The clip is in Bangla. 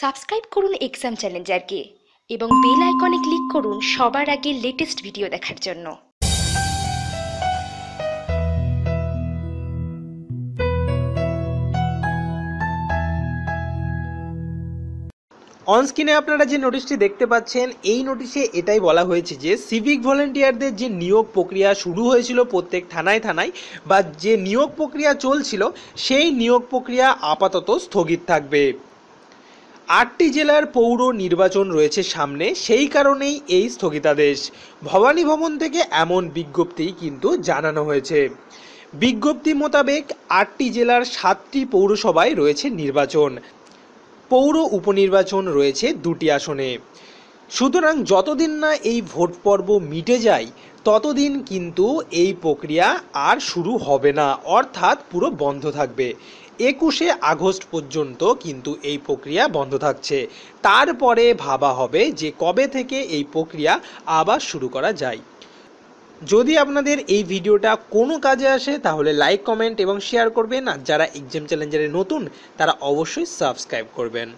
সাবস্ক্রাইব করুন এক্সাম চ্যালেঞ্জারকে এবং বেল আইকনে ক্লিক করুন সবার আগে লেটেস্ট ভিডিও দেখার জন্য। অনস্ক্রিনে আপনারা যে নোটিশটি দেখতে পাচ্ছেন, এই নোটিশে এটাই বলা হয়েছে যে সিভিক ভলেন্টিয়ারদের যে নিয়োগ প্রক্রিয়া শুরু হয়েছিল প্রত্যেক থানায় থানায় বা যে নিয়োগ প্রক্রিয়া চলছিল, সেই নিয়োগ প্রক্রিয়া আপাতত স্থগিত থাকবে। আটটি জেলার পৌর নির্বাচন রয়েছে সামনে, সেই কারণেই এই স্থগিতাদেশ। ভবানী ভবন থেকে এমন বিজ্ঞপ্তি কিন্তু জানানো হয়েছে। বিজ্ঞপ্তি মোতাবেক আটটি জেলার সাতটি পৌরসভায় রয়েছে নির্বাচন। পৌর উপনির্বাচন রয়েছে দুটি আসনে। সুতরাং যতদিন না এই ভোট পর্ব মিটে যায়, ততদিন কিন্তু এই প্রক্রিয়া আর শুরু হবে না, অর্থাৎ পুরো বন্ধ থাকবে। একুশে আগস্ট পর্যন্ত কিন্তু এই প্রক্রিয়া বন্ধ থাকছে। তারপরে ভাবা হবে যে কবে থেকে এই প্রক্রিয়া আবার শুরু করা যায়। যদি আপনাদের এই ভিডিওটা কোনো কাজে আসে, তাহলে লাইক, কমেন্ট এবং শেয়ার করবেন। আর যারা এক্সাম চ্যালেঞ্জারে নতুন, তারা অবশ্যই সাবস্ক্রাইব করবেন।